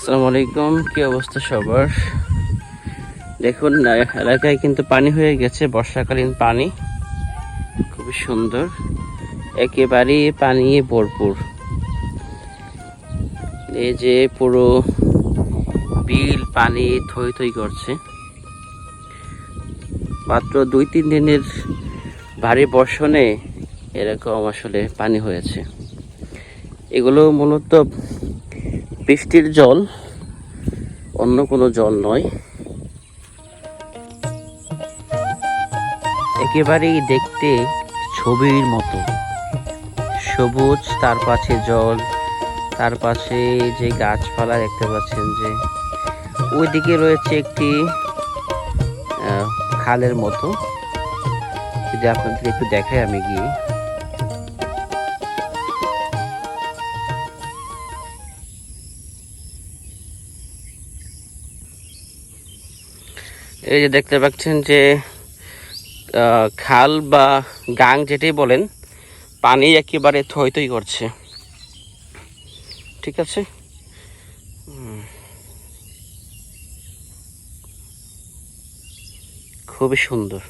আসসালামু আলাইকুম কি অবস্থা সবার? দেখুন এলাকায় কিন্তু পানি হয়ে গেছে, বর্ষাকালীন পানি। খুবই সুন্দর। একেবারে পানি ভরপুর। এই যে পুরো বিল পানি থই থই করছে। মাত্র দুই তিন দিনের ভারী বর্ষণে এরকম আসলে পানি হয়েছে। এগুলো মূলত বৃষ্টির জল অন্য কোনো জল নয়। একেবারেই দেখতে ছবির মতো। সবুজ, তার পাশে জল, তার পাশে যে গাছপালা দেখতে পাচ্ছেন যে, ওইদিকে রয়েছে একটি খালের মতো। যদি আপনাদের একটু দেখাই আমি গিয়ে। এই যে দেখতে পাচ্ছেন যে খাল বা গাং যেটাই বলেন, পানি একেবারে থই থই করছে। ঠিক আছে। খুবই সুন্দর।